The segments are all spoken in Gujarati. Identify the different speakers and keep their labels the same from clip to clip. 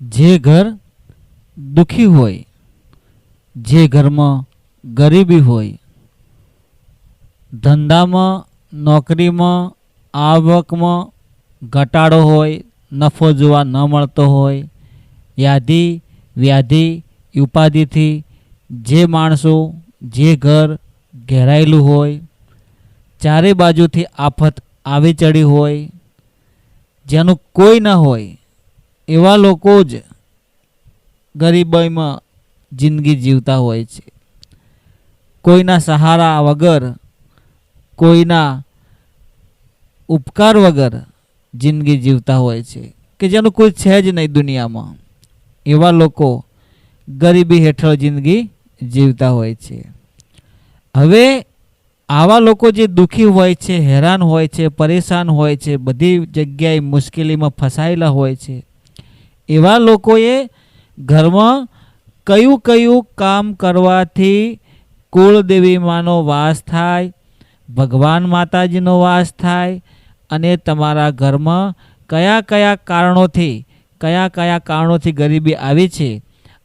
Speaker 1: જે ઘર દુઃખી હોય, જે ઘરમાં ગરીબી હોય, ધંધામાં, નોકરીમાં, આવકમાં ઘટાડો હોય, નફો જોવા ન મળતો હોય, યાદી, વ્યાધિ, ઉપાધિથી જે માણસો, જે ઘર ઘેરાયેલું હોય, ચારે બાજુથી આફત આવી ચડી હોય, જેનું કોઈ ન હોય એવા લોકો જ ગરીબાઈમાં જિંદગી જીવતા હોય છે. કોઈના સહારા વગર, કોઈના ઉપકાર વગર જિંદગી જીવતા હોય છે, કે જેનું કોઈ છે જ નહીં દુનિયામાં. એવા લોકો ગરીબી હેઠળ જિંદગી જીવતા હોય છે. હવે આવા લોકો જે દુઃખી હોય છે, હેરાન હોય છે, પરેશાન હોય છે, બધી જગ્યાએ મુશ્કેલીમાં ફસાયેલા હોય છે એવા લોકોએ ઘરમાં કયું કયું કામ કરવાથી કુળદેવી માનો વાસ થાય, ભગવાન માતાજીનો વાસ થાય અને તમારા ઘરમાં કયા કયા કારણોથી, કયા કયા કારણોથી ગરીબી આવી છે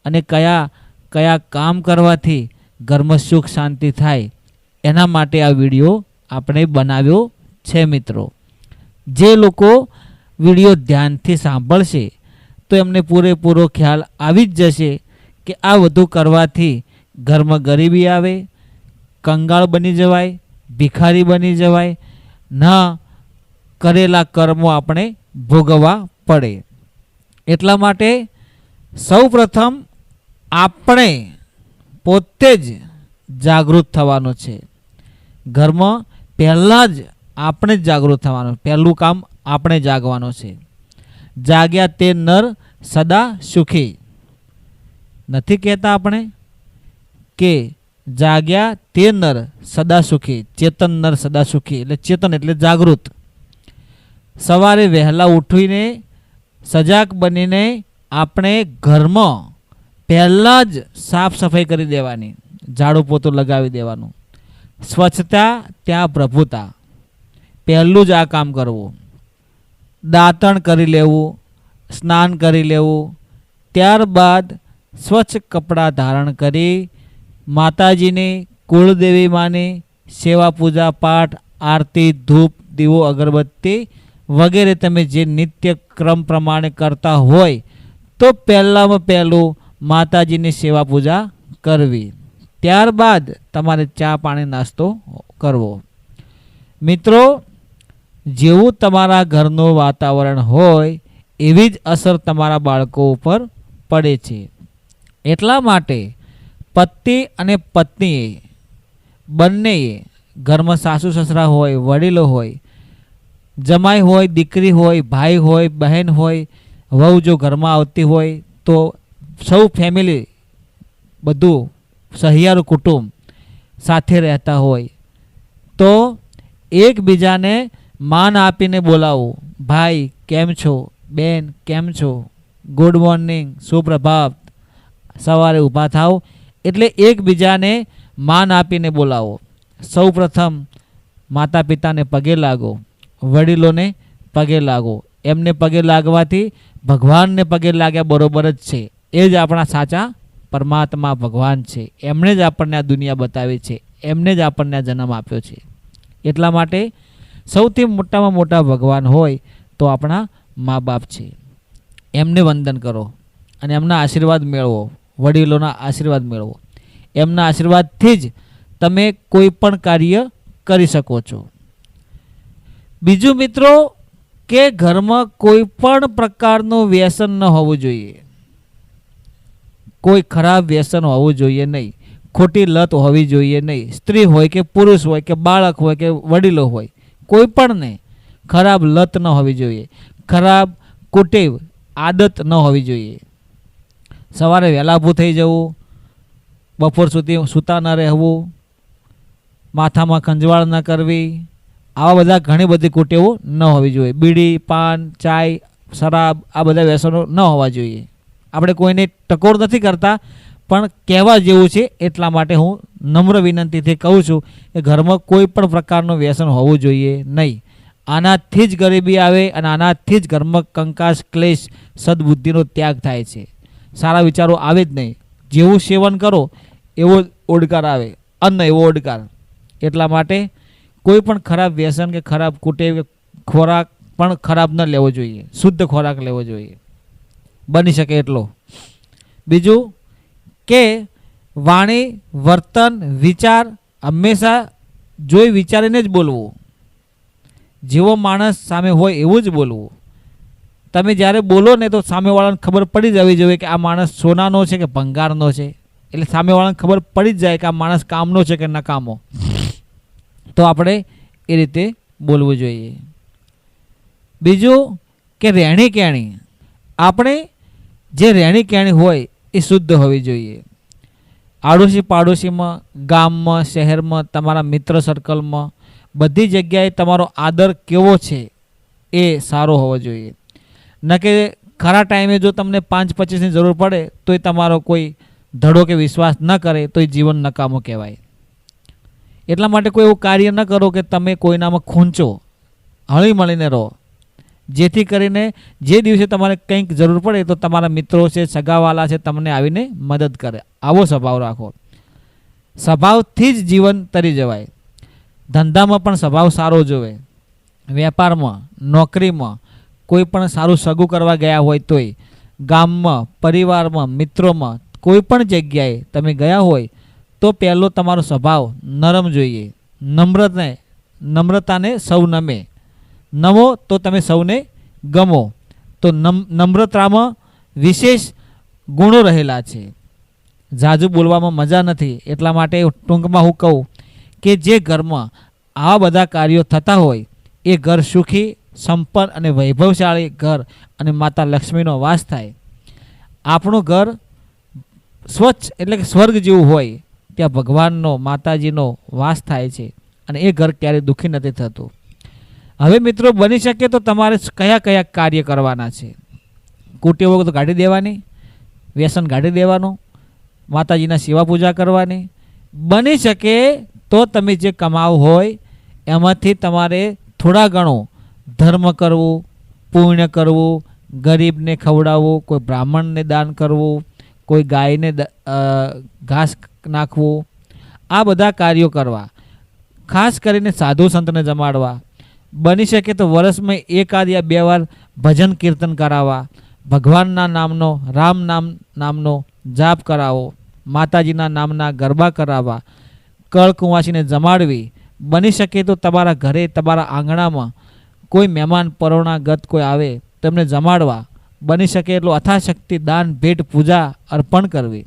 Speaker 1: અને કયા કયા કામ કરવાથી ઘરમાં સુખ શાંતિ થાય, એના માટે આ વીડિયો આપણે બનાવ્યો છે મિત્રો. જે લોકો વીડિયો ધ્યાનથી સાંભળશે તો એમને પૂરેપૂરો ખ્યાલ આવી જ જશે કે આ બધું કરવાથી ઘરમાં ગરીબી આવે, કંગાળ બની જવાય, ભિખારી બની જવાય, ન કરેલા કર્મો આપણે ભોગવવા પડે. એટલા માટે સૌ પ્રથમ આપણે પોતે જ જાગૃત થવાનું છે. ઘરમાં પહેલાં જ આપણે જ જાગૃત થવાનું, પહેલું કામ આપણે જાગવાનું છે. જાગ્યા તે નર સદા સુખી. નથી કહેતા આપણે કે જાગ્યા તે નર સદા સુખી. ચેતન નર સદા સુખી એટલે ચેતન એટલે જાગૃત. સવારે વહેલા ઉઠીને સજાગ બનીને આપણે ઘરમાં પહેલાં જ સાફ સફાઈ કરી દેવાની, ઝાડુ પોતું લગાવી દેવાનું. સ્વચ્છતા, ત્યાં પ્રભુતા. પહેલું જ આ કામ કરવું. દાંતણ કરી લેવું, સ્નાન કરી લેવું. ત્યારબાદ સ્વચ્છ કપડાં ધારણ કરી માતાજીની, કુળદેવી માની સેવા પૂજા, પાઠ, આરતી, ધૂપ, દીવો, અગરબત્તી વગેરે તમે જે નિત્ય ક્રમ પ્રમાણે કરતા હોય, તો પહેલાંમાં પહેલું માતાજીની સેવા પૂજા કરવી. ત્યારબાદ તમારે ચા પાણી નાસ્તો કરવો. મિત્રો જેવું તમારા ઘરનું વાતાવરણ હોય, એવી જ અસર તમારા બાળકો ઉપર પડે છે. એટલા માટે પતિ અને પત્નીએ, બંનેએ, ઘરમાં સાસુ સસરા હોય, વડીલો હોય, જમાઈ હોય, દીકરી હોય, ભાઈ હોય, બહેન હોય, વહુ જો ઘરમાં આવતી હોય, તો સૌ ફેમિલી બધું સહિયારું કુટુંબ સાથે રહેતા હોય. તો એકબીજાને માન આપીને બોલાવવું ભાઈ, કેમ છો? બેન, કેમ છો? ગુડ મોર્નિંગ, સુપ્રભાત. સવારે ઊભા થાવ એટલે એકબીજાને માન આપીને બોલાવો. સૌ પ્રથમ માતા પિતાને પગે લાગો. વડીલોને પગે લાગો. એમને પગે લાગવાથી ભગવાનને પગે લાગ્યા બરોબર જ છે. એ જ આપણા સાચા પરમાત્મા ભગવાન છે. એમણે જ આપણને આ દુનિયા બતાવી છે. એમને જ આપણને આ જન્મ આપ્યો છે. એટલા માટે સૌથી મોટામાં મોટા ભગવાન હોય તો આપણા મા બાપ છે. એમને વંદન કરો અને એમના આશીર્વાદ મેળવો, વડીલોના આશીર્વાદ મેળવો. એમના આશીર્વાદથી જ તમે કોઈ પણ કાર્ય કરી શકો છો. બીજું મિત્રો કે ઘરમાં કોઈ પણ પ્રકારનું વ્યસન ન હોવું જોઈએ. કોઈ ખરાબ વ્યસન હોવું જોઈએ નહીં. ખોટી લત હોવી જોઈએ નહીં. સ્ત્રી હોય કે પુરુષ હોય કે બાળક હોય કે વડીલો હોય કોઈ પણને ખરાબ લત ન હોવી જોઈએ. ખરાબ કુટેવ આદત ન હોવી જોઈએ. સવારે વહેલા થઈ જવું, બપોર સુધી સૂતા ન રહેવું, માથામાં ખંજવાળ ન કરવી, આવા બધા ઘણી બધી કુટેવો ન હોવી જોઈએ. બીડી, પાન, ચાય, શરાબ આ બધા વ્યસનો ન હોવા જોઈએ. આપણે કોઈને ટકોર નથી કરતા પણ કહેવા જેવું છે એટલા માટે હું નમ્ર વિનંતીથી કહું છું કે ઘરમાં કોઈ પણ પ્રકારનું વ્યસન હોવું જોઈએ નહીં. આનાથી જ ગરીબી આવે અને આનાથી જ ઘરમાં કંકાશ ક્લેશ, સદબુદ્ધિનો ત્યાગ થાય છે. સારા વિચારો આવે જ નહીં. જેવું સેવન કરો, એવો ઓડકાર આવે, અન્ન એવો ઓડકાર. એટલા માટે કોઈ પણ ખરાબ વ્યસન કે ખરાબ કુટેવ ખોરાક પણ ખરાબ ન લેવો જોઈએ. શુદ્ધ ખોરાક લેવો જોઈએ. બની શકે એટલો. બીજું કે વાણી, વર્તન, વિચાર હંમેશા જોઈ વિચારીને જ બોલવું. જેવો માણસ સામે હોય એવું જ બોલવું. તમે જ્યારે બોલો ને તો સામેવાળાને ખબર પડી જવી જોઈએ કે આ માણસ સોનાનો છે કે ભંગારનો છે. એટલે સામેવાળાને ખબર પડી જ જાય કે આ માણસ કામનો છે કે નકામો તો આપણે એ રીતે બોલવું જોઈએ. બીજું કે રહેણી કહેણી આપણે જે રહેણી કહેણી હોય એ શુદ્ધ હોવી જોઈએ. આડોશી પાડોશીમાં ગામમાં, શહેરમાં, તમારા મિત્ર સર્કલમાં બધી જગ્યાએ તમારો આદર કેવો છે એ સારો હોવો જોઈએ. ન કે ખરા ટાઈમે જો તમને પાંચ પચીસની જરૂર પડે તો એ તમારો કોઈ ધડો કે વિશ્વાસ ન કરે તો એ જીવન નકામો કહેવાય. એટલા માટે કોઈ એવું કાર્ય ન કરો કે તમે કોઈનામાં ખૂંચો હળી મળીને રહો. જેથી કરીને જે દિવસે તમારે કંઈક જરૂર પડે તો તમારા મિત્રો છે, સગાવાલા છે, તમને આવીને મદદ કરે. આવો સ્વભાવ રાખો. સ્વભાવથી જ જીવન તરી જવાય. ધંધામાં પણ સ્વભાવ સારો જોવે. વેપારમાં, નોકરીમાં કોઈ પણ સારું સગું કરવા ગયા હોય તોય, ગામમાં, પરિવારમાં, મિત્રોમાં કોઈ પણ જગ્યાએ તમે ગયા હોય તો પહેલો તમારો સ્વભાવ નરમ જોઈએ. નમ્રને નમ્રતાને સૌ નમે. નમો તો તમે સૌને ગમો. તો નમ, નમ્રતામાં વિશેષ ગુણો રહેલા છે. ઝાઝુ બોલવામાં મજા નથી. એટલા માટે ટૂંકમાં હું કહું કે જે ઘરમાં આવા બધા કાર્યો થતા હોય, એ ઘર સુખી, સંપન્ન અને વૈભવશાળી ઘર અને માતા લક્ષ્મીનો વાસ થાય. આપણું ઘર સ્વચ્છ એટલે કે સ્વર્ગ જેવું હોય, ત્યાં ભગવાનનો, માતાજીનો વાસ થાય છે અને એ ઘર ક્યારેય દુઃખી નથી થતું. હવે મિત્રો બની શકે તો તમારે કયા કયા કાર્ય કરવાના છે? કુટીઓ તો કાઢી દેવાની, વ્યસન કાઢી દેવાનું, માતાજીના સેવા પૂજા કરવાની. બની શકે તો તમે જે કમાવ હોય, એમાંથી તમારે થોડા ઘણું ધર્મ કરવું, પુણ્ય કરવું, ગરીબને ખવડાવવું, કોઈ બ્રાહ્મણને દાન કરવું, કોઈ ગાયને ઘાસ નાખવું, આ બધા કાર્યો કરવા. ખાસ કરીને સાધુ સંતને જમાડવા બની શકે તો વર્ષમાં એકાદ યા બે વાર ભજન કીર્તન કરાવવા. ભગવાનના નામનો, રામ નામ, નામનો જાપ કરાવો. માતાજીના નામના ગરબા કરાવવા. કળકુંવાસીને જમાડવી. બની શકે તો તમારા ઘરે, તમારા આંગણામાં કોઈ મહેમાન પરોણાગત કોઈ આવે, તેમને જમાડવા. બની શકે એટલું અથાશક્તિ, દાન, ભેટ, પૂજા, અર્પણ કરવી.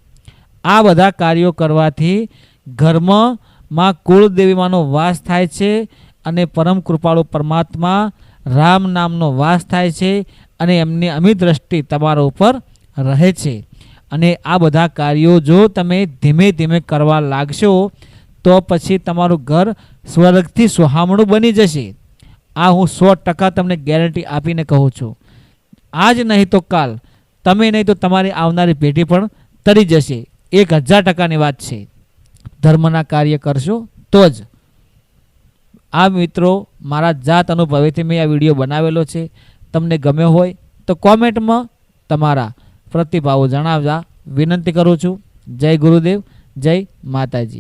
Speaker 1: આ બધા કાર્યો કરવાથી ઘરમાં માં કુળદેવીમાંનો વાસ થાય છે. અને પરમ કૃપાળુ પરમાત્મા રામ નામનો વાસ થાય છે અને એમની અમી દ્રષ્ટિ તમારા ઉપર રહે છે. અને આ બધા કાર્યો જો તમે ધીમે ધીમે કરવા લાગશો, તો પછી તમારું ઘર સ્વર્ગથી સુહામણું બની જશે. આ હું સો ટકા તમને ગેરંટી આપીને કહું છું. આજ નહીં તો કાલ, તમે નહીં તો તમારી આવનારી પેઢી પણ તરી જશે. એક હજાર ટકાની વાત છે. ધર્મના કાર્ય કરશો તો જ. આ મિત્રો મારા જાત અનુભવેથી મેં આ વીડિયો બનાવેલો છે. તમને ગમ્યો હોય તો કોમેન્ટમાં તમારા પ્રતિભાવો જણાવવા વિનંતી કરું છું. જય ગુરુદેવ, જય માતાજી.